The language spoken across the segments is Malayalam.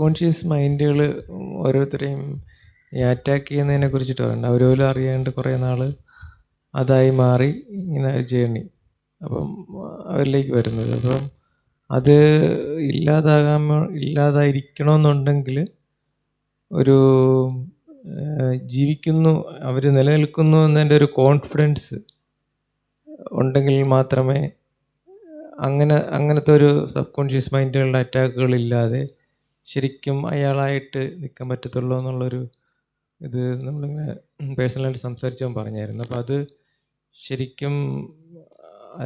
കോൺഷ്യസ് മൈൻഡുകൾ ഓരോരുത്തരെയും ഈ അറ്റാക്ക് ചെയ്യുന്നതിനെ കുറിച്ചിട്ട് പറയുന്നുണ്ട്. അവർ പോലും അറിയാണ്ട് കുറേ നാൾ അതായി മാറി ഇങ്ങനെ ജേണി അപ്പം അവരിലേക്ക് വരുന്നത്. അപ്പം അത് ഇല്ലാതാകാൻ ഇല്ലാതായിരിക്കണമെന്നുണ്ടെങ്കിൽ ഒരു ജീവിക്കുന്നു അവർ നിലനിൽക്കുന്നു എന്നതിന്റെ ഒരു കോൺഫിഡൻസ് ഉണ്ടെങ്കിൽ മാത്രമേ അങ്ങനെ അങ്ങനത്തെ ഒരു സബ് കോൺഷ്യസ് മൈൻഡുകളുടെ അറ്റാക്കുകളില്ലാതെ ശരിക്കും അയാളായിട്ട് നിൽക്കാൻ പറ്റത്തുള്ളൂ എന്നുള്ളൊരു ഇത് നമ്മളിങ്ങനെ പേഴ്സണലായിട്ട് സംസാരിച്ചവൻ പറഞ്ഞായിരുന്നു. അപ്പോൾ അത് ശരിക്കും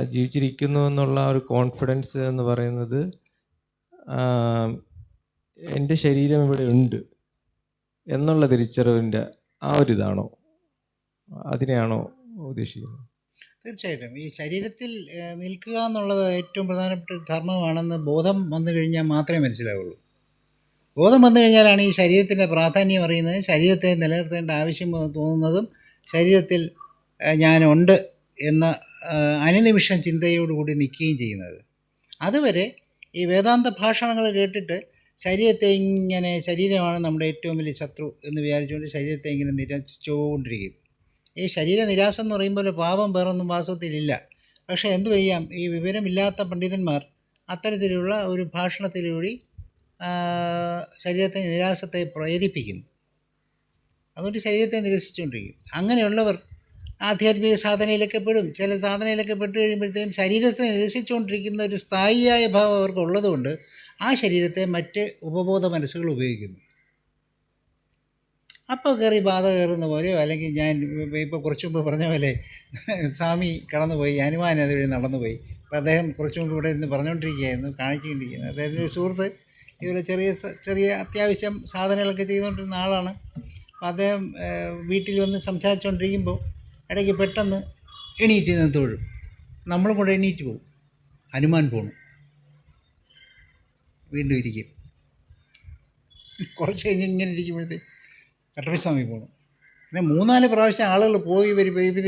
ജീവിച്ചിരിക്കുന്നു എന്നുള്ള ഒരു കോൺഫിഡൻസ് എന്ന് പറയുന്നത് എന്റെ ശരീരം ഇവിടെ ഉണ്ട് എന്നുള്ള തിരിച്ചറിവിന്റെ ആ ഒരു ഇതാണോ? അതിനെയാണോ ഉദ്ദേശിക്കുന്നത്? തീർച്ചയായിട്ടും. ഈ ശരീരത്തിൽ നിൽക്കുക എന്നുള്ളത് ഏറ്റവും പ്രധാനപ്പെട്ട ധർമ്മമാണെന്ന് ബോധം വന്നു കഴിഞ്ഞാൽ മാത്രമേ മനസ്സിലാവുള്ളൂ. ബോധം വന്നു കഴിഞ്ഞാലാണ് ഈ ശരീരത്തിന്റെ പ്രാധാന്യം അറിയുന്നത്. ശരീരത്തെ നിലനിർത്തേണ്ട ആവശ്യം തോന്നുന്നതും ശരീരത്തിൽ ഞാനുണ്ട് എന്ന അനുനിമിഷം ചിന്തയോടുകൂടി നിൽക്കുകയും ചെയ്യുന്നത്. അതുവരെ ഈ വേദാന്ത ഭാഷണങ്ങൾ കേട്ടിട്ട് ശരീരത്തെ ഇങ്ങനെ ശരീരമാണ് നമ്മുടെ ഏറ്റവും വലിയ ശത്രു എന്ന് വിചാരിച്ചുകൊണ്ട് ശരീരത്തെ ഇങ്ങനെ നിരസിച്ചുകൊണ്ടിരിക്കും ഈ ശരീര നിരാശ എന്ന് പറയുമ്പോൾ പാപം വേറൊന്നും വാസ്തവത്തിലില്ല പക്ഷേ എന്തു ചെയ്യാം? ഈ വിവരമില്ലാത്ത പണ്ഡിതന്മാർ അത്തരത്തിലുള്ള ഒരു ഭാഷണത്തിലൂടെ ശരീരത്തെ നിരാശത്തെ പ്രേരിപ്പിക്കുന്നു. അതുകൊണ്ട് ശരീരത്തെ നിരസിച്ചുകൊണ്ടിരിക്കും. അങ്ങനെയുള്ളവർ ആധ്യാത്മിക സാധനയിലൊക്കെ പെടും. ചില സാധനയിലൊക്കെ പെട്ട് കഴിയുമ്പോഴത്തേക്കും ശരീരത്തെ നിരസിച്ചുകൊണ്ടിരിക്കുന്ന ഒരു സ്ഥായിയായ ഭാവം അവർക്കുള്ളതുകൊണ്ട് ആ ശരീരത്തെ മറ്റ് ഉപബോധ മനസ്സുകൾ ഉപയോഗിക്കുന്നു. അപ്പോൾ കയറി ബാധ കയറുന്ന പോലെയോ അല്ലെങ്കിൽ ഞാൻ ഇപ്പോൾ കുറച്ച് മുമ്പ് പറഞ്ഞ പോലെ സ്വാമി കടന്നുപോയി ഹനുമാൻ അതുവഴി നടന്നുപോയി. അപ്പോൾ അദ്ദേഹം കുറച്ച് മുമ്പ് ഇവിടെ ഇരുന്ന് പറഞ്ഞുകൊണ്ടിരിക്കുകയായിരുന്നു കാണിച്ചുകൊണ്ടിരിക്കുന്നത് അദ്ദേഹത്തിന്റെ സുഹൃത്ത് ഇതുപോലെ ചെറിയ ചെറിയ അത്യാവശ്യം സാധനങ്ങളൊക്കെ ചെയ്തുകൊണ്ടിരുന്ന ആളാണ്. അപ്പോൾ അദ്ദേഹം വീട്ടിൽ വന്ന് സംസാരിച്ചുകൊണ്ടിരിക്കുമ്പോൾ ഇടയ്ക്ക് പെട്ടെന്ന് എണീറ്റ് നിന്ന് തൊഴും. നമ്മളും കൂടെ എണീറ്റ് പോകും. ഹനുമാൻ പോണു. വീണ്ടും ഇരിക്കും. കുറച്ച് കഴിഞ്ഞ് ഇങ്ങനെ ഇരിക്കുമ്പോഴത്തേക്ക് കട്ടപ്പസ്വാമി പോകണം പിന്നെ മൂന്നാൽ പ്രാവശ്യം ആളുകൾ പോയി ഇത്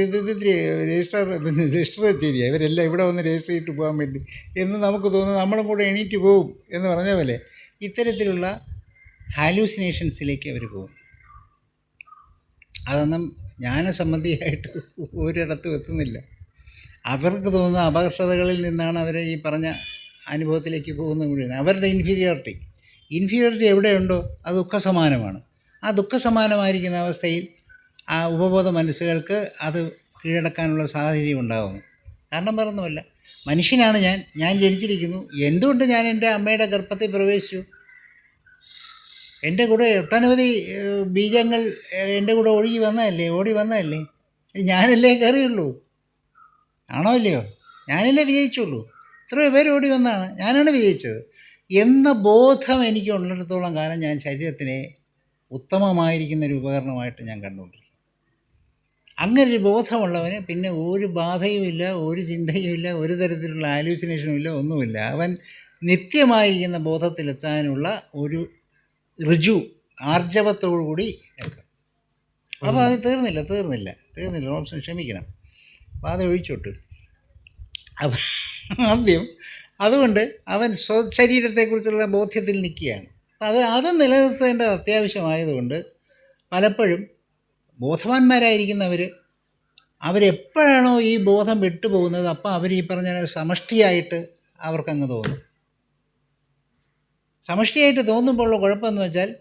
രജിസ്റ്റർ പിന്നെ രജിസ്റ്റർ ശരിയാണ് ഇവരെല്ലാം ഇവിടെ വന്ന് രജിസ്റ്റർ ചെയ്തിട്ട് പോകാൻ വേണ്ടി. എന്ന് നമുക്ക് തോന്നുന്നു നമ്മളും കൂടെ എണീറ്റ് പോകും എന്ന് പറഞ്ഞ പോലെ ഇത്തരത്തിലുള്ള ഹാലൂസിനേഷൻസിലേക്ക് അവർ പോകും. അതൊന്നും ജ്ഞാനസംബന്ധിയായിട്ട് ഒരിടത്തും എത്തുന്നില്ല. അവർക്ക് തോന്നുന്ന അപകർഷതകളിൽ നിന്നാണ് അവർ ഈ പറഞ്ഞ അനുഭവത്തിലേക്ക് പോകുന്നത് മുഴുവൻ. അവരുടെ ഇൻഫീരിയോറിറ്റി ഇൻഫീരിയോറിറ്റി എവിടെയുണ്ടോ? അത് ദുഃഖസമാനമാണ്. ആ ദുഃഖസമാനമായിരിക്കുന്ന അവസ്ഥയിൽ ആ ഉപബോധ മനസ്സുകൾക്ക് അത് കീഴടക്കാനുള്ള സാഹചര്യം ഉണ്ടാകുന്നു. കാരണം വേറൊന്നുമല്ല. മനുഷ്യനാണ് ഞാൻ. ഞാൻ ജനിച്ചിരിക്കുന്നു. എന്തുകൊണ്ട് ഞാൻ എന്റെ അമ്മയുടെ ഗർഭത്തിൽ പ്രവേശിച്ചു? എന്റെ കൂടെ ഒട്ടനവധി ബീജങ്ങൾ എന്റെ കൂടെ ഒഴുകി വന്നതല്ലേ ഓടി വന്നതല്ലേ? ഞാനല്ലേ കയറിയുള്ളൂ? ആണോ ഇല്ലയോ? ഞാനല്ലേ വിജയിച്ചുള്ളൂ? എത്രയോ പേര് ഓടി വന്നതാണ് ഞാനാണ് വിജയിച്ചത്. എന്ന ബോധം എനിക്ക് ഉള്ളിടത്തോളം കാലം ഞാൻ ശരീരത്തിനെ ഉത്തമമായിരിക്കുന്ന ഒരു ഉപകരണമായിട്ട് ഞാൻ കണ്ടുകൊണ്ടിരിക്കും അങ്ങനെ ഒരു ബോധമുള്ളവന് പിന്നെ ഒരു ബാധയുമില്ല ഒരു ചിന്തയുമില്ല ഒരു തരത്തിലുള്ള ആലോചനേഷനും ഇല്ല ഒന്നുമില്ല. അവൻ നിത്യമായിരിക്കുന്ന ബോധത്തിലെത്താനുള്ള ഒരു ഋജു ആർജവത്തോടുകൂടി നിൽക്കും അപ്പോൾ അത് തീർന്നില്ല തീർന്നില്ല തീർന്നില്ല. ഓപ്ഷൻ ക്ഷമിക്കണം. ബാധ ഒഴിച്ചോട്ട് അപ്പം ആദ്യം അതുകൊണ്ട് അവൻ സ്വശരീരത്തെക്കുറിച്ചുള്ള ബോധ്യത്തിൽ നിൽക്കുകയാണ്. അപ്പം അത് അത് നിലനിർത്തേണ്ടത് അത്യാവശ്യമായതുകൊണ്ട് പലപ്പോഴും ബോധവാന്മാരായിരിക്കുന്നവർ അവരെപ്പോഴാണോ ഈ ബോധം വിട്ടുപോകുന്നത്? അപ്പോൾ അവർ ഈ പറഞ്ഞ സമഷ്ടിയായിട്ട് അവർക്കങ്ങ് തോന്നും. സമഷ്ടിയായിട്ട് തോന്നുമ്പോൾ ഉള്ള കുഴപ്പമെന്ന് വെച്ചാൽ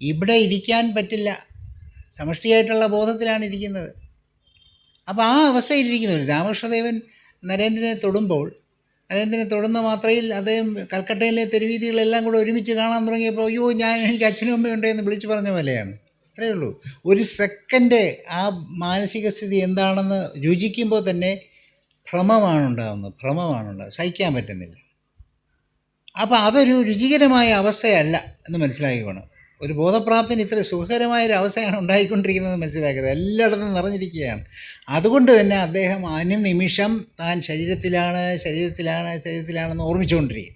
ഇവിടെ ഇരിക്കാൻ പറ്റില്ല. സമഷ്ടിയായിട്ടുള്ള ബോധത്തിലാണ് ഇരിക്കുന്നത്. അപ്പോൾ ആ അവസ്ഥയിലിരിക്കുന്നവർ രാമകൃഷ്ണദേവൻ നരേന്ദ്രനെ തൊടുമ്പോൾ നരേന്ദ്രനെ തൊടുന്ന മാത്രയിൽ അദ്ദേഹം കൽക്കട്ടയിലെ തെരുവീതികളെല്ലാം കൂടെ ഒരുമിച്ച് കാണാൻ തുടങ്ങിയപ്പോൾ അയ്യോ ഞാൻ എനിക്ക് അച്ഛനും അമ്മയുണ്ട് എന്ന് വിളിച്ചു പറഞ്ഞ പോലെയാണ്. അത്രയേ ഉള്ളൂ. ഒരു സെക്കൻഡ് ആ മാനസിക സ്ഥിതി എന്താണെന്ന് രുചിക്കുമ്പോൾ തന്നെ ഭ്രമമാണ് ഉണ്ടാകുന്നത് ഭ്രമമാണ് സഹിക്കാൻ പറ്റുന്നില്ല. അപ്പോൾ അതൊരു രുചികരമായ അവസ്ഥയല്ല എന്ന് മനസ്സിലാക്കിക്കോണം. ഒരു ബോധപ്രാപ്തിന് ഇത്ര സുഖകരമായൊരു അവസ്ഥയാണ് ഉണ്ടായിക്കൊണ്ടിരിക്കുന്നത് മനസ്സിലാക്കിയത് എല്ലായിടത്തും നിറഞ്ഞിരിക്കുകയാണ്. അതുകൊണ്ട് തന്നെ അദ്ദേഹം അനുനിമിഷം താൻ ശരീരത്തിലാണ് ശരീരത്തിലാണ് ശരീരത്തിലാണെന്ന് ഓർമ്മിച്ചുകൊണ്ടിരിക്കും.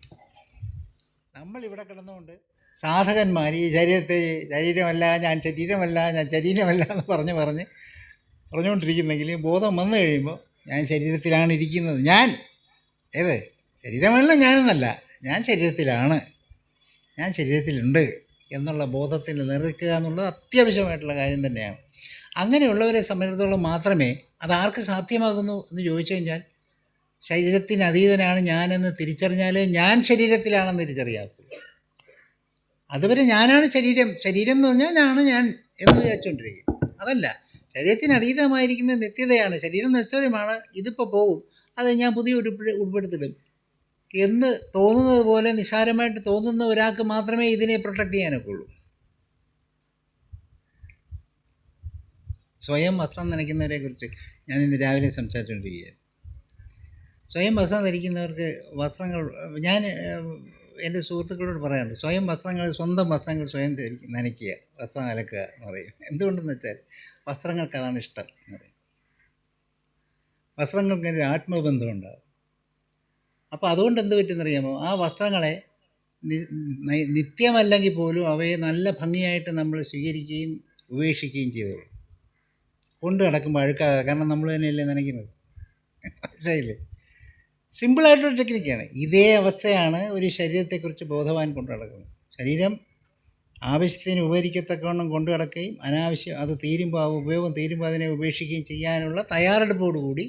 നമ്മളിവിടെ കിടന്നുകൊണ്ട് സാധകന്മാർ ഈ ശരീരത്തെ ശരീരമല്ല ഞാൻ ശരീരമല്ല ഞാൻ ശരീരമല്ല എന്ന് പറഞ്ഞ് പറഞ്ഞ് പറഞ്ഞുകൊണ്ടിരിക്കുന്നെങ്കിൽ ബോധം വന്നു കഴിയുമ്പോൾ ഞാൻ ശരീരത്തിലാണ് ഇരിക്കുന്നത്. ഞാൻ ഏത്? ശരീരമല്ല ഞാനെന്നല്ല. ഞാൻ ശരീരത്തിലാണ്. ഞാൻ ശരീരത്തിലുണ്ട് എന്നുള്ള ബോധത്തിൽ നിലനിൽക്കുക എന്നുള്ളത് അത്യാവശ്യമായിട്ടുള്ള കാര്യം തന്നെയാണ്. അങ്ങനെയുള്ളവരെ സംബന്ധിച്ചിടത്തോളം മാത്രമേ അത് ആർക്ക് സാധ്യമാകുന്നു എന്ന് ചോദിച്ചു കഴിഞ്ഞാൽ ശരീരത്തിന് അതീതനാണ് ഞാനെന്ന് തിരിച്ചറിഞ്ഞാലേ ഞാൻ ശരീരത്തിലാണെന്ന് തിരിച്ചറിയാവൂ. അതുവരെ ഞാനാണ് ശരീരം. ശരീരം എന്ന് പറഞ്ഞാൽ ഞാനാണ് ഞാൻ എന്ന് വിചാരിച്ചുകൊണ്ടിരിക്കും. അതല്ല ശരീരത്തിന് അതീതമായിരിക്കുന്ന നിത്യതയാണ്. ശരീരം നിശ്ചയമാണ് ഇതിപ്പോൾ പോകും അത് ഞാൻ പുതിയ ഉൾപ്പെടുത്തിടും. എന്ന് തോന്നുന്നത് പോലെ നിസ്സാരമായിട്ട് തോന്നുന്ന ഒരാൾക്ക് മാത്രമേ ഇതിനെ പ്രൊട്ടക്റ്റ് ചെയ്യാനൊക്കെ ഉള്ളൂ സ്വയം വസ്ത്രം നനയ്ക്കുന്നവരെ കുറിച്ച് ഞാൻ ഇന്ന് രാവിലെ സംസാരിച്ചുകൊണ്ടിരിക്കുകയാണ് സ്വയം വസ്ത്രം ധരിക്കുന്നവർക്ക് വസ്ത്രങ്ങൾ ഞാൻ എന്റെ സുഹൃത്തുക്കളോട് പറയാറുണ്ട് സ്വയം വസ്ത്രങ്ങൾ സ്വന്തം വസ്ത്രങ്ങൾ സ്വയം ധരിക്കുക നനയ്ക്കുക വസ്ത്രം അലക്കുക എന്ന് പറയും. എന്തുകൊണ്ടെന്ന് വെച്ചാൽ വസ്ത്രങ്ങൾക്ക് അതാണ് ഇഷ്ടം എന്ന് പറയും. വസ്ത്രങ്ങൾക്ക് ഒരു ആത്മബന്ധമുണ്ടാകും അപ്പോൾ അതുകൊണ്ട് എന്ത് പറ്റുമെന്നറിയാമോ ആ വസ്ത്രങ്ങളെ നിത്യമല്ലെങ്കിൽ പോലും അവയെ നല്ല ഭംഗിയായിട്ട് നമ്മൾ സ്വീകരിക്കുകയും ഉപേക്ഷിക്കുകയും ചെയ്തോളൂ കൊണ്ട് കിടക്കുമ്പോൾ അഴുക്കാകാം കാരണം നമ്മൾ തന്നെയല്ലേ നനയ്ക്കുന്നത്. മനസ്സിലായില്ലേ? സിമ്പിളായിട്ടൊരു ടെക്നിക്കാണ് ഇതേ അവസ്ഥയാണ് ഒരു ശരീരത്തെക്കുറിച്ച് ബോധവാൻ കൊണ്ടു നടക്കുന്നത്. ശരീരം ആവശ്യത്തിന് ഉപകരിക്കത്തക്കവണ്ണം കൊണ്ടു കിടക്കുകയും അനാവശ്യം അത് തീരുമ്പോൾ ആ ഉപയോഗം തീരുമ്പോൾ അതിനെ ഉപേക്ഷിക്കുകയും ചെയ്യാനുള്ള തയ്യാറെടുപ്പോടുകൂടി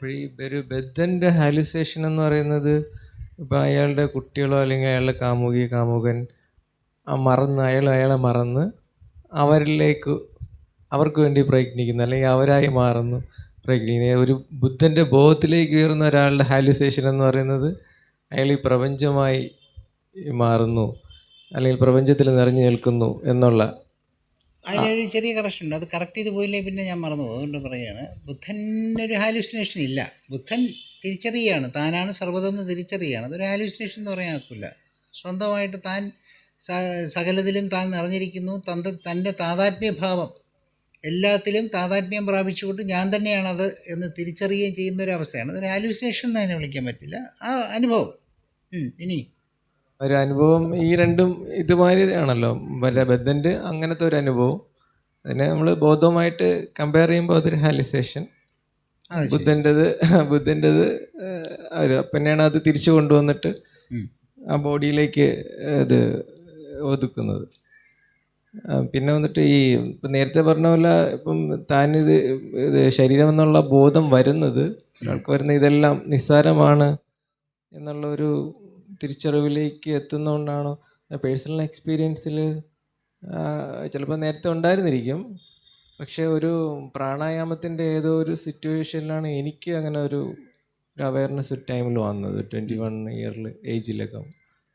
അപ്പോൾ ഈ ഒരു ബദ്ധന്റെ ഹാലുസേഷൻ എന്ന് പറയുന്നത് ഇപ്പം അയാളുടെ കുട്ടികളോ അല്ലെങ്കിൽ അയാളുടെ കാമുകി കാമുകൻ ആ മറന്ന് അയാൾ അയാളെ മറന്ന് അവരിലേക്ക് അവർക്ക് വേണ്ടി പ്രയത്നിക്കുന്നു അല്ലെങ്കിൽ അവരായി മാറുന്നു പ്രയത്നിക്കുന്നു. ഒരു ബുദ്ധന്റെ ബോധത്തിലേക്ക് ഉയർന്ന ഒരാളുടെ ഹാലുസേഷൻ എന്ന് പറയുന്നത് അയാൾ ഈ പ്രപഞ്ചമായി മാറുന്നു അല്ലെങ്കിൽ പ്രപഞ്ചത്തിൽ നിറഞ്ഞു നിൽക്കുന്നു എന്നുള്ള അതിനൊരു ചെറിയ കറക്ഷൻ ഉണ്ട്. അത് കറക്റ്റ് ചെയ്ത് പോയില്ലേ പിന്നെ ഞാൻ മറന്നു പോകും അതുകൊണ്ട് പറയുകയാണ് ബുദ്ധനൊരു ഹാലുസിനേഷൻ ഇല്ല. ബുദ്ധൻ തിരിച്ചറിയുകയാണ് താനാണ് സർവതെന്ന് തിരിച്ചറിയുകയാണ് അതൊരു ഹാലുസിനേഷൻ എന്ന് പറയാൻ ഒക്കില്ല സ്വന്തമായിട്ട് താൻ സകലത്തിലും താൻ നിറഞ്ഞിരിക്കുന്നു. തന്റെ തന്റെ താതാത്മ്യഭാവം എല്ലാത്തിലും താതാത്മ്യം പ്രാപിച്ചുകൊണ്ട് ഞാൻ തന്നെയാണത് എന്ന് തിരിച്ചറിയുകയും ചെയ്യുന്ന ഒരു അവസ്ഥയാണ്. അതൊരു ഹാലുസിനേഷൻ എന്ന് അതിനെ വിളിക്കാൻ പറ്റില്ല. ആ അനുഭവം. ഇനി ഒരു അനുഭവം ഈ രണ്ടും ഇതുമാതിരിയാണല്ലോ വല്ല ബദ്ധന്റെ അങ്ങനത്തെ ഒരു അനുഭവം. അതിനെ നമ്മൾ ബോധവുമായിട്ട് കമ്പയർ ചെയ്യുമ്പോൾ അതൊരു ഹാലിസേഷൻ. ബുദ്ധന്റെത് ബുദ്ധന്റെത് ഒരു പിന്നെയാണ് അത് തിരിച്ചു കൊണ്ടുവന്നിട്ട് ആ ബോഡിയിലേക്ക് ഇത് ഒതുക്കുന്നത്. പിന്നെ വന്നിട്ട് ഈ ഇപ്പം നേരത്തെ പറഞ്ഞ പോലെ ഇപ്പം താനിത് ഇത് ശരീരം എന്നുള്ള ബോധം വരുന്നത് ഒരാൾക്ക് വരുന്ന ഇതെല്ലാം നിസ്സാരമാണ് എന്നുള്ള ഒരു തിരിച്ചറിവിലേക്ക് എത്തുന്നതുകൊണ്ടാണോ? പേഴ്സണൽ എക്സ്പീരിയൻസിൽ ചിലപ്പോൾ നേരത്തെ ഉണ്ടായിരുന്നിരിക്കും. പക്ഷേ ഒരു പ്രാണായാമത്തിന്റെ ഏതോ ഒരു സിറ്റുവേഷനിലാണ് എനിക്ക് അങ്ങനെ ഒരു അവയർനെസ് ഒരു ടൈമിൽ വന്നത്. ട്വന്റി വൺ ഇയറിൽ ഏജിലൊക്കെ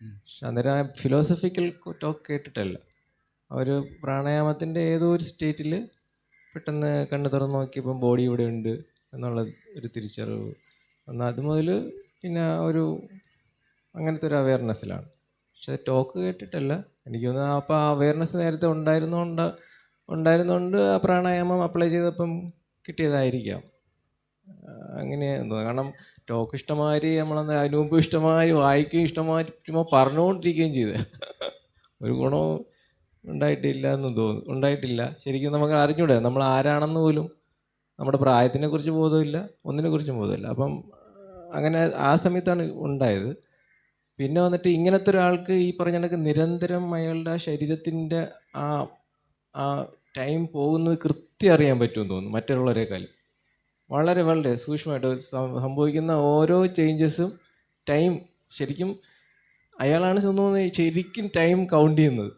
പക്ഷെ അന്നേരം ആ ഫിലോസഫിക്കൽ ടോക്ക് കേട്ടിട്ടല്ല. അവർ പ്രാണായാമത്തിന്റെ ഏതോ ഒരു സ്റ്റേറ്റിൽ പെട്ടെന്ന് കണ്ണു തുറന്ന് നോക്കിയപ്പം ബോഡി ഇവിടെ ഉണ്ട് എന്നുള്ള ഒരു തിരിച്ചറിവ് എന്നാൽ അത് മുതൽ പിന്നെ ഒരു അങ്ങനത്തെ ഒരു അവയർനെസ്സിലാണ് പക്ഷെ ടോക്ക് കേട്ടിട്ടല്ല. എനിക്ക് തോന്നുന്നു അപ്പോൾ ആ അവയർനെസ് നേരത്തെ ഉണ്ടായിരുന്നുകൊണ്ട് ഉണ്ടായിരുന്നുകൊണ്ട് ആ പ്രാണായാമം അപ്ലൈ ചെയ്തപ്പം കിട്ടിയതായിരിക്കാം. അങ്ങനെ കാരണം ടോക്ക് ഇഷ്ടമാതിരി നമ്മളെന്താ അതിന് ഇഷ്ടമായി വായിക്കുകയും ഇഷ്ടമായി ചുമ്മാ പറഞ്ഞുകൊണ്ടിരിക്കുകയും ചെയ്ത്. ഒരു ഗുണവും ഉണ്ടായിട്ടില്ല എന്ന് തോന്നുന്നു ഉണ്ടായിട്ടില്ല. ശരിക്കും നമുക്ക് അറിഞ്ഞൂടെ നമ്മൾ ആരാണെന്ന് പോലും. നമ്മുടെ പ്രായത്തിനെ കുറിച്ച് ബോധമില്ല ഒന്നിനെ കുറിച്ചും ബോധമില്ല. അപ്പം അങ്ങനെ ആ സമയത്താണ് ഉണ്ടായത്. പിന്നെ വന്നിട്ട് ഇങ്ങനത്തെ ഒരാൾക്ക് ഈ പറഞ്ഞ കണക്ക് നിരന്തരം അയാളുടെ ശരീരത്തിന്റെ ആ ആ ടൈം പോകുന്നത് കൃത്യം അറിയാൻ പറ്റുമെന്ന് തോന്നുന്നു മറ്റുള്ളവരെക്കാളും വളരെ വളരെ സൂക്ഷ്മമായിട്ട് സംഭവിക്കുന്ന ഓരോ ചേഞ്ചസും ടൈം ശരിക്കും അയാളാണ് തോന്നുന്നത് ശരിക്കും ടൈം കൗണ്ട് ചെയ്യുന്നത്.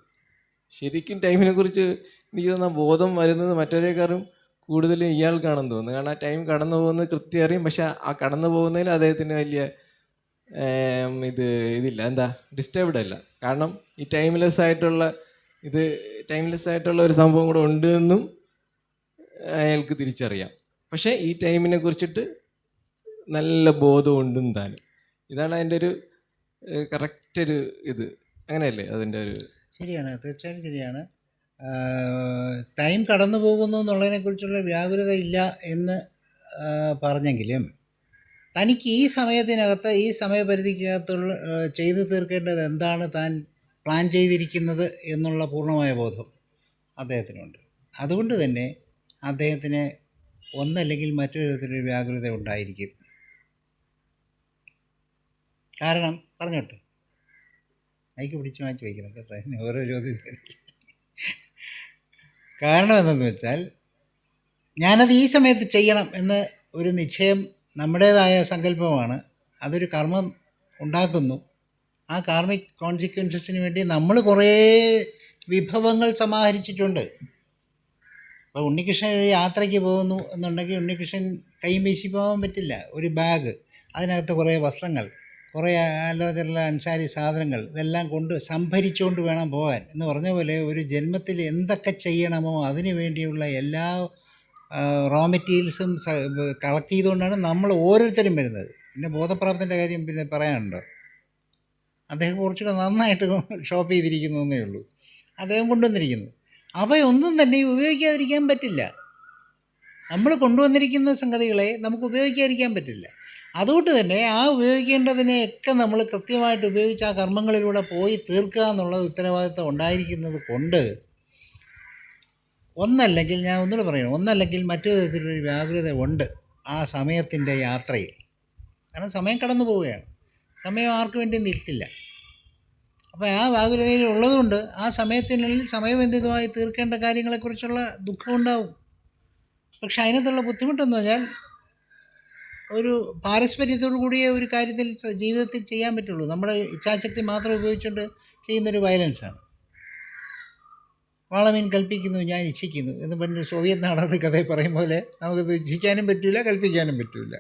ശരിക്കും ടൈമിനെ കുറിച്ച് എനിക്ക് തോന്നുന്ന ബോധം വരുന്നത് മറ്റവരെക്കാളും കൂടുതൽ ഇയാൾക്കാണെന്ന് തോന്നുന്നു. കാരണം ആ ടൈം കടന്നു പോകുന്നത് കൃത്യം അറിയും പക്ഷെ ആ കടന്നു പോകുന്നതിൽ അദ്ദേഹത്തിന് വലിയ ഇത് ഇതില്ല. എന്താ? ഡിസ്റ്റർബ്ഡ് അല്ല. കാരണം ഈ ടൈംലെസ് ആയിട്ടുള്ള ഇത് ടൈംലെസ് ആയിട്ടുള്ള ഒരു സംഭവം കൂടെ ഉണ്ട് എന്നും അയാൾക്ക് തിരിച്ചറിയാം. പക്ഷേ ഈ ടൈമിനെ കുറിച്ചിട്ട് നല്ല ബോധമുണ്ടെന്ന് താനും. ഇതാണ് അതിന്റെ ഒരു കറക്റ്റ് ഒരു ഇത്. അങ്ങനെയല്ലേ അതിന്റെ ഒരു ശരിയാണ്. തീർച്ചയായും ശരിയാണ്. ടൈം കടന്നു പോകുന്നു എന്നുള്ളതിനെക്കുറിച്ചുള്ള വ്യാകുലത ഇല്ല എന്ന് പറഞ്ഞെങ്കിലും തനിക്ക് ഈ സമയത്തിനകത്ത് ഈ സമയപരിധിക്കകത്തുള്ള ചെയ്തു തീർക്കേണ്ടത് എന്താണ്? താൻ പ്ലാൻ ചെയ്തിരിക്കുന്നത് എന്നുള്ള പൂർണമായ ബോധം അദ്ദേഹത്തിനുണ്ട്. അതുകൊണ്ട് തന്നെ അദ്ദേഹത്തിന് ഒന്നല്ലെങ്കിൽ മറ്റൊരു വിധത്തിലൊരു വ്യാകുലത ഉണ്ടായിരിക്കും. കാരണം പറഞ്ഞോട്ടെ. മൈക്ക് പിടിച്ച് മാറ്റി വയ്ക്കണം കേട്ടോ. ഓരോ ചോദ്യം കാരണം എന്തെന്ന് വെച്ചാൽ ഞാനത് ഈ സമയത്ത് ചെയ്യണം എന്ന് ഒരു നിശ്ചയം നമ്മുടേതായ സങ്കല്പമാണ്. അതൊരു കർമ്മം ഉണ്ടാക്കുന്നു. ആ കാർമിക് കോൺസിക്വൻസസിന് വേണ്ടി നമ്മൾ കുറേ വിഭവങ്ങൾ സമാഹരിച്ചിട്ടുണ്ട്. അപ്പോൾ ഉണ്ണികൃഷ്ണൻ ഒരു യാത്രയ്ക്ക് പോകുന്നു എന്നുണ്ടെങ്കിൽ ഉണ്ണികൃഷ്ണൻ കൈമീശി പോകാൻ പറ്റില്ല. ഒരു ബാഗ് അതിനകത്ത് കുറേ വസ്ത്രങ്ങൾ കുറേ അല്ലാതെയുള്ള അൻസാരി സാധനങ്ങൾ ഇതെല്ലാം കൊണ്ട് സംഭരിച്ചുകൊണ്ട് വേണം പോകാൻ. എന്ന് പറഞ്ഞ പോലെ ഒരു ജന്മത്തിൽ എന്തൊക്കെ ചെയ്യണമോ അതിനു വേണ്ടിയുള്ള എല്ലാ റോ മെറ്റീരിയൽസും കളക്ട് ചെയ്തുകൊണ്ടാണ് നമ്മൾ ഓരോരുത്തരും വരുന്നത്. പിന്നെ ബോധപ്രാപ്തിന്റെ കാര്യം പിന്നെ പറയാനുണ്ടോ? അദ്ദേഹം കുറച്ചുകൂടെ നന്നായിട്ട് ഷോപ്പ് ചെയ്തിരിക്കുന്നു എന്നേ ഉള്ളൂ. അദ്ദേഹം കൊണ്ടുവന്നിരിക്കുന്നു. അവയൊന്നും തന്നെ ഉപയോഗിക്കാതിരിക്കാൻ പറ്റില്ല. നമ്മൾ കൊണ്ടുവന്നിരിക്കുന്ന സംഗതികളെ നമുക്ക് ഉപയോഗിക്കാതിരിക്കാൻ പറ്റില്ല. അതുകൊണ്ട് തന്നെ ആ ഉപയോഗിക്കേണ്ടതിനെയൊക്കെ നമ്മൾ കൃത്യമായിട്ട് ഉപയോഗിച്ച് ആ കർമ്മങ്ങളിലൂടെ പോയി തീർക്കുക എന്നുള്ള ഉത്തരവാദിത്തം ഉണ്ടായിരിക്കുന്നത് കൊണ്ട് ഒന്നല്ലെങ്കിൽ ഞാൻ ഒന്നുകൂടെ പറയണം. ഒന്നല്ലെങ്കിൽ മറ്റു തരത്തിലൊരു വ്യാകുലത ഉണ്ട് ആ സമയത്തിന്റെ യാത്രയിൽ. കാരണം സമയം കടന്നു പോവുകയാണ്. സമയം ആർക്കു വേണ്ടി നിൽക്കില്ല. അപ്പോൾ ആ വ്യാകുലതയിൽ ഉള്ളതുകൊണ്ട് ആ സമയത്തിനുള്ളിൽ സമയബന്ധിതമായി തീർക്കേണ്ട കാര്യങ്ങളെക്കുറിച്ചുള്ള ദുഃഖം ഉണ്ടാവും. പക്ഷെ അതിനകത്തുള്ള ബുദ്ധിമുട്ടെന്ന് പറഞ്ഞാൽ ഒരു പാരസ്പര്യത്തോടു കൂടിയ ഒരു കാര്യത്തിൽ ജീവിതത്തിൽ ചെയ്യാൻ പറ്റുള്ളൂ. നമ്മുടെ ഇച്ഛാശക്തി മാത്രം ഉപയോഗിച്ചുകൊണ്ട് ചെയ്യുന്നൊരു വയലൻസാണ്. വാളമീൻ കൽപ്പിക്കുന്നു ഞാൻ ഇച്ഛിക്കുന്നു എന്ന് പറഞ്ഞ സോവിയറ്റ് നാടകത്തിൽ കഥയെ പറയും പോലെ നമുക്കത് ഇച്ഛിക്കാനും പറ്റില്ല കൽപ്പിക്കാനും പറ്റില്ല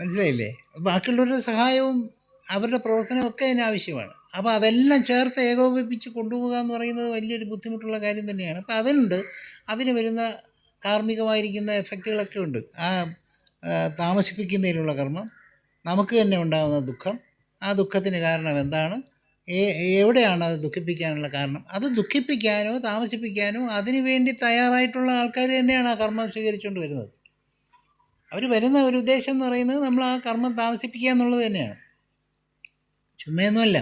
മനസ്സിലായില്ലേ? ബാക്കിയുള്ളവരുടെ സഹായവും അവരുടെ പ്രവർത്തനവും ഒക്കെ അതിന് ആവശ്യമാണ്. അപ്പോൾ അതെല്ലാം ചേർത്ത് ഏകോപിപ്പിച്ച് കൊണ്ടുപോകുക എന്ന് പറയുന്നത് വലിയൊരു ബുദ്ധിമുട്ടുള്ള കാര്യം തന്നെയാണ്. അപ്പോൾ അതുണ്ട്. അതിന് വരുന്ന കാർമ്മികമായിരിക്കുന്ന എഫക്റ്റുകളൊക്കെ ഉണ്ട്. ആ താമസിപ്പിക്കുന്നതിനുള്ള കർമ്മം നമുക്ക് തന്നെ ഉണ്ടാകുന്ന ദുഃഖം ആ ദുഃഖത്തിന് കാരണം എന്താണ്? എവിടെയാണ് അത് ദുഃഖിപ്പിക്കാനുള്ള കാരണം? അത് ദുഃഖിപ്പിക്കാനോ താമസിപ്പിക്കാനോ അതിനുവേണ്ടി തയ്യാറായിട്ടുള്ള ആൾക്കാർ തന്നെയാണ് ആ കർമ്മം സ്വീകരിച്ചുകൊണ്ട് വരുന്നത്. അവർ വരുന്ന ഒരു ഉദ്ദേശം എന്ന് പറയുന്നത് നമ്മൾ ആ കർമ്മം താമസിപ്പിക്കുക എന്നുള്ളത് തന്നെയാണ്. ചുമ്മയൊന്നുമല്ല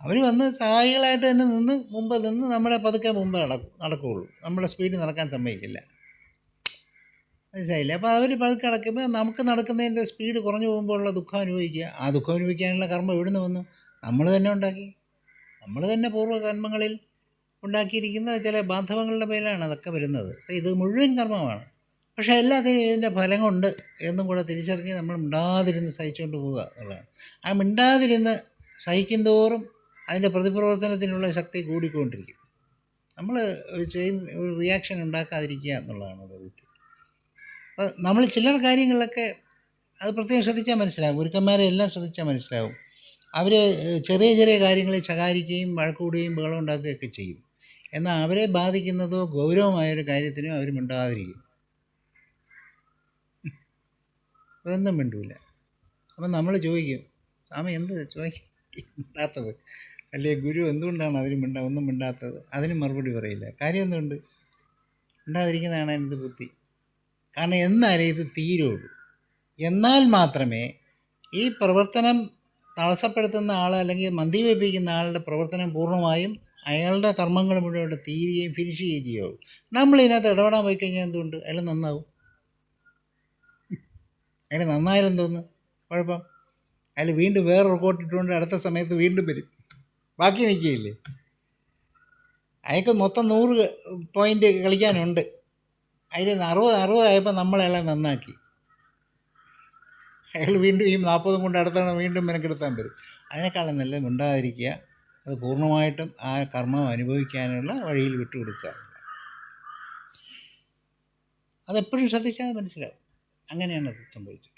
അവർ വന്ന് സഹായികളായിട്ട് തന്നെ നിന്ന് മുമ്പ് നിന്ന് നമ്മുടെ പതുക്കെ മുമ്പ് നടക്കും നടക്കുകയുള്ളൂ. നമ്മുടെ സ്പീഡിൽ നടക്കാൻ സമ്മതിക്കില്ല. മനസ്സിലായില്ലേ? അപ്പോൾ അവർ പതുക്കെ നടക്കുമ്പോൾ നമുക്ക് നടക്കുന്നതിന്റെ സ്പീഡ് കുറഞ്ഞു പോകുമ്പോഴുള്ള ദുഃഖം അനുഭവിക്കുക. ആ ദുഃഖം അനുഭവിക്കാനുള്ള കർമ്മം എവിടുന്ന് വന്നു? നമ്മൾ തന്നെ ഉണ്ടാക്കി. നമ്മൾ തന്നെ പൂർവകർമ്മങ്ങളിൽ ഉണ്ടാക്കിയിരിക്കുന്ന ചില ബാന്ധവങ്ങളുടെ പേരിലാണ് അതൊക്കെ വരുന്നത്. അപ്പോൾ ഇത് മുഴുവൻ കർമ്മമാണ്. പക്ഷേ എല്ലാത്തിനും ഇതിന്റെ ഫലമുണ്ട് എന്നും കൂടെ തിരിച്ചറിഞ്ഞ് നമ്മൾ മിണ്ടാതിരുന്ന് സഹിച്ചുകൊണ്ട് പോവുക എന്നുള്ളതാണ്. ആ മിണ്ടാതിരുന്ന് സഹിക്കും തോറും അതിന്റെ പ്രതിപ്രവർത്തനത്തിനുള്ള ശക്തി കൂടിക്കൊണ്ടിരിക്കും. നമ്മൾ ചെയ്യുന്ന ഒരു റിയാക്ഷൻ ഉണ്ടാക്കാതിരിക്കുക എന്നുള്ളതാണ് ബുദ്ധി. അപ്പോൾ നമ്മൾ ചില കാര്യങ്ങളിലൊക്കെ അത് പ്രത്യേകം ശ്രദ്ധിച്ചാൽ മനസ്സിലാകും ഗുരുക്കന്മാരെ എല്ലാം ശ്രദ്ധിച്ചാൽ മനസ്സിലാകും അവർ ചെറിയ ചെറിയ കാര്യങ്ങളിൽ ശകാരിക്കുകയും വഴക്കൂടുകയും ബഹളം ഉണ്ടാക്കുകയൊക്കെ ചെയ്യും. എന്നാൽ അവരെ ബാധിക്കുന്നതോ ഗൗരവമായൊരു കാര്യത്തിനും അവർ മിണ്ടാതിരിക്കും. അതൊന്നും മിണ്ടൂല. അപ്പം നമ്മൾ ചോദിക്കും സ്വാമി എന്ത് ചോദിക്കും മിണ്ടാത്തത്. അല്ലേ ഗുരു എന്തുകൊണ്ടാണ് അവർ മിണ്ടാ ഒന്നും മിണ്ടാത്തത്? അതിന് മറുപടി പറയില്ല. കാര്യം എന്തുകൊണ്ട് മിണ്ടാതിരിക്കുന്നതാണ് എന്ത് ബുദ്ധി? കാരണം എന്നാലേ ഇത് തീരുള്ളൂ. എന്നാൽ മാത്രമേ ഈ പ്രവർത്തനം തടസ്സപ്പെടുത്തുന്ന ആൾ അല്ലെങ്കിൽ മന്ദിവയ്പ്പിക്കുന്ന ആളുടെ പ്രവർത്തനം പൂർണമായും അയാളുടെ കർമ്മങ്ങൾ മുഴുവൻ തീരുകയും ഫിനിഷ് ചെയ്യുകയും ചെയ്യുള്ളൂ നമ്മൾ ഇതിനകത്ത് ഇടപെടാൻ പോയി കഴിഞ്ഞാൽ എന്തുകൊണ്ട് അയാൾ നന്നാവും. അയാൾ നന്നായാലും തോന്നുന്നു കുഴപ്പം? അയാൾ വീണ്ടും വേറെ റിപ്പോർട്ട് ഇട്ടുകൊണ്ട് അടുത്ത സമയത്ത് വീണ്ടും വരും. ബാക്കി നിൽക്കുകയില്ലേ? അയാൾക്ക് മൊത്തം നൂറ് പോയിന്റ് കളിക്കാനുണ്ട്. അതിൽ അറുപത് അറുപതായപ്പോൾ നമ്മളയാളെ നന്നാക്കി. അയാൾ വീണ്ടും ഈ നാൽപ്പതും കൊണ്ട് അടുത്താണ് വീണ്ടും മെനക്കെടുത്താൻ വരും. അതിനേക്കാളും നല്ല മിണ്ടാതിരിക്കുക. അത് പൂർണമായിട്ടും ആ കർമ്മം അനുഭവിക്കാനുള്ള വഴിയിൽ വിട്ടുകൊടുക്കുക. അതെപ്പോഴും ശ്രദ്ധിച്ചാൽ മനസ്സിലാവും. അങ്ങനെയാണ് അത് സംഭവിച്ചത്.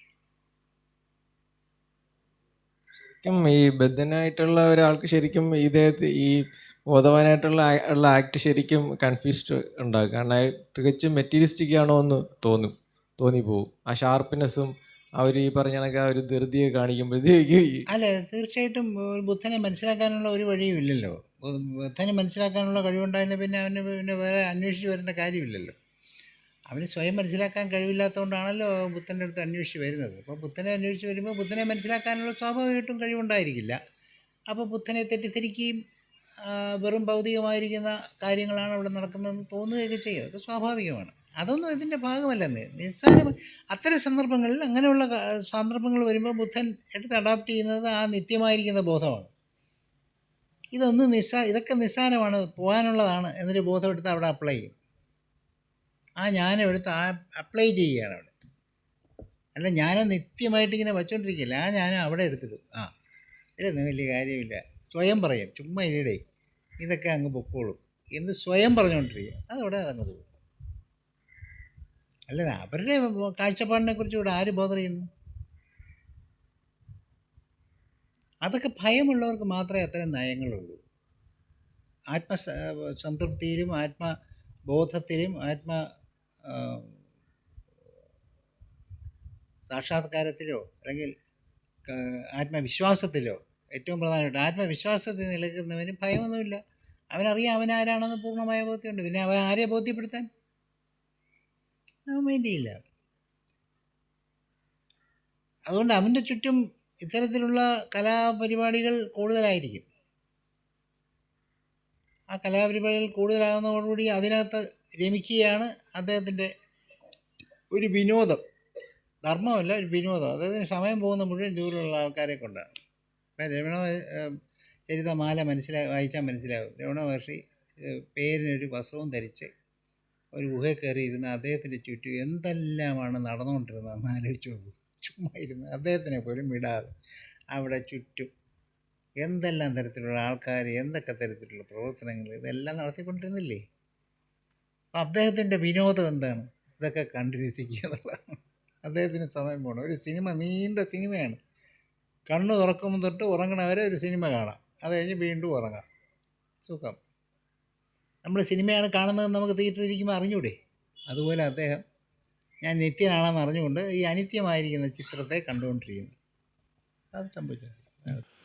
ശരിക്കും ഈ ബദ്ധനായിട്ടുള്ള ഒരാൾക്ക് ശരിക്കും ഇദ്ദേഹത്തെ ഈ ബോധവാനായിട്ടുള്ള ഉള്ള ആക്ട് ശരിക്കും കൺഫ്യൂസ്ഡ് ഉണ്ടാകും. കാരണം തികച്ചും മെറ്റീരിയലിസ്റ്റിക് ആണോ എന്ന് തോന്നും തോന്നിപ്പോവും ആ ഷാർപ്പ്നെസ്സും അവർ ഈ പറഞ്ഞ കണക്ക് ആ ഒരു ധൃതിയെ കാണിക്കുമ്പോഴത്തേക്ക് അല്ല തീർച്ചയായിട്ടും ബുദ്ധനെ മനസ്സിലാക്കാനുള്ള ഒരു വഴിയും ഇല്ലല്ലോ. ബുദ്ധനെ മനസ്സിലാക്കാനുള്ള കഴിവുണ്ടായിരുന്ന പിന്നെ അവന് പിന്നെ വേറെ അന്വേഷിച്ച് വരേണ്ട കാര്യമില്ലല്ലോ. അവന് സ്വയം മനസ്സിലാക്കാൻ കഴിവില്ലാത്തതുകൊണ്ടാണല്ലോ ബുദ്ധന്റെ അടുത്ത് അന്വേഷിച്ച് വരുന്നത്. അപ്പോൾ ബുദ്ധനെ അന്വേഷിച്ച് വരുമ്പോൾ ബുദ്ധനെ മനസ്സിലാക്കാനുള്ള സ്വാഭാവികമായിട്ടും കഴിവുണ്ടായിരിക്കില്ല. അപ്പോൾ ബുദ്ധനെ തെറ്റിദ്ധരിക്കുകയും വെറും ഭൗതികമായിരിക്കുന്ന കാര്യങ്ങളാണ് അവിടെ നടക്കുന്നതെന്ന് തോന്നുകയൊക്കെ ചെയ്യും. അതൊക്കെ സ്വാഭാവികമാണ്. അതൊന്നും ഇതിന്റെ ഭാഗമല്ലെന്ന്. നിസ്സാരം അത്തരം സന്ദർഭങ്ങളിൽ അങ്ങനെയുള്ള സന്ദർഭങ്ങൾ വരുമ്പോൾ ബുദ്ധൻ എടുത്ത് അഡാപ്റ്റ് ചെയ്യുന്നത് ആ നിത്യമായിരിക്കുന്ന ബോധമാണ്. ഇതൊന്നും നിസ്സാ ഇതൊക്കെ നിസ്സാരമാണ് പോകാനുള്ളതാണ് എന്നൊരു ബോധം എടുത്ത് അവിടെ അപ്ലൈ ചെയ്യും. ആ ഞാനും എടുത്ത് ആ അപ്ലൈ ചെയ്യുകയാണ് അവിടെ. അല്ല ഞാൻ നിത്യമായിട്ട് ഇങ്ങനെ വച്ചുകൊണ്ടിരിക്കില്ല ആ ഞാനും അവിടെ എടുത്തിടും. ആ ഇതൊന്നും വലിയ കാര്യമില്ല. സ്വയം പറയും ചുമ്മാ ഇരിടേ ഇതൊക്കെ അങ്ങ് പൊക്കോളും എന്ന് സ്വയം പറഞ്ഞുകൊണ്ടിരിക്കുക അതവിടെ അതങ്ങ് പോകും. അല്ല അവരുടെ കാഴ്ചപ്പാടിനെ കുറിച്ച് ഇവിടെ ആര് ബോധർ ചെയ്യുന്നു? അതൊക്കെ ഭയമുള്ളവർക്ക് മാത്രമേ അത്തരം നയങ്ങളുള്ളൂ. ആത്മ സംതൃപ്തിയിലും ആത്മബോധത്തിലും ആത്മ സാക്ഷാത്കാരത്തിലോ അല്ലെങ്കിൽ ആത്മവിശ്വാസത്തിലോ ഏറ്റവും പ്രധാനമായിട്ട് ആത്മവിശ്വാസത്തിൽ നിലനിൽക്കുന്നവന് ഭയമൊന്നുമില്ല. അവനറിയാം അവൻ ആരാണെന്ന് പൂർണമായ ബോധ്യമുണ്ട്. പിന്നെ അവൻ ആരെ ബോധ്യപ്പെടുത്താൻ? അവൻ മൈൻഡ് അതുകൊണ്ട് അവന്റെ ചുറ്റും ഇത്തരത്തിലുള്ള കലാപരിപാടികൾ കൂടുതലായിരിക്കും. ആ കലാപരിപാടികൾ കൂടുതലാകുന്നതോടുകൂടി അതിനകത്ത് രമിക്കുകയാണ് അദ്ദേഹത്തിന്റെ ഒരു വിനോദം. ധർമ്മമല്ല ഒരു വിനോദം. അദ്ദേഹത്തിന് സമയം പോകുന്ന മുഴുവൻ ദൂരമുള്ള ആൾക്കാരെ കൊണ്ടാണ്. ഇപ്പം രമണ ചരിതമാല മനസ്സിലാ വായിച്ചാൽ മനസ്സിലാവും. രമണ മഹർഷി പേരിനൊരു വസ്ത്രവും ധരിച്ച് ഒരു ഗുഹ കയറി ഇരുന്ന് അദ്ദേഹത്തിന്റെ ചുറ്റും എന്തെല്ലാമാണ് നടന്നുകൊണ്ടിരുന്നതെന്ന് ആലോചിച്ച് നോക്കും. ചുമ്മാ ഇരുന്ന് അദ്ദേഹത്തിനെ പോലും വിടാതെ അവിടെ ചുറ്റും എന്തെല്ലാം തരത്തിലുള്ള ആൾക്കാർ എന്തൊക്കെ തരത്തിലുള്ള പ്രവർത്തനങ്ങൾ ഇതെല്ലാം നടത്തിക്കൊണ്ടിരുന്നില്ലേ? അപ്പം അദ്ദേഹത്തിന്റെ വിനോദം എന്താണ്? ഇതൊക്കെ കണ്ടുരസിക്കുക എന്നുള്ളതാണ്. അദ്ദേഹത്തിന് സമയം പോകണം. ഒരു സിനിമ നീണ്ട സിനിമയാണ്. കണ്ണ് തുറക്കുമ്പോൾ തൊട്ട് ഉറങ്ങണവരെ ഒരു സിനിമ കാണാം. അത് കഴിഞ്ഞ് വീണ്ടും ഉറങ്ങാം. സുഖം. നമ്മൾ സിനിമയാണ് കാണുന്നതെന്ന് നമുക്ക് തിയേറ്ററിൽ ഇരിക്കുമ്പോൾ അറിഞ്ഞൂടെ? അതുപോലെ അദ്ദേഹം ഞാൻ നിത്യനാണെന്ന് അറിഞ്ഞുകൊണ്ട് ഈ അനിത്യമായിരിക്കുന്ന ചിത്രത്തെ കണ്ടുകൊണ്ടിരിക്കുന്നു. അത് സംഭവിച്ചു.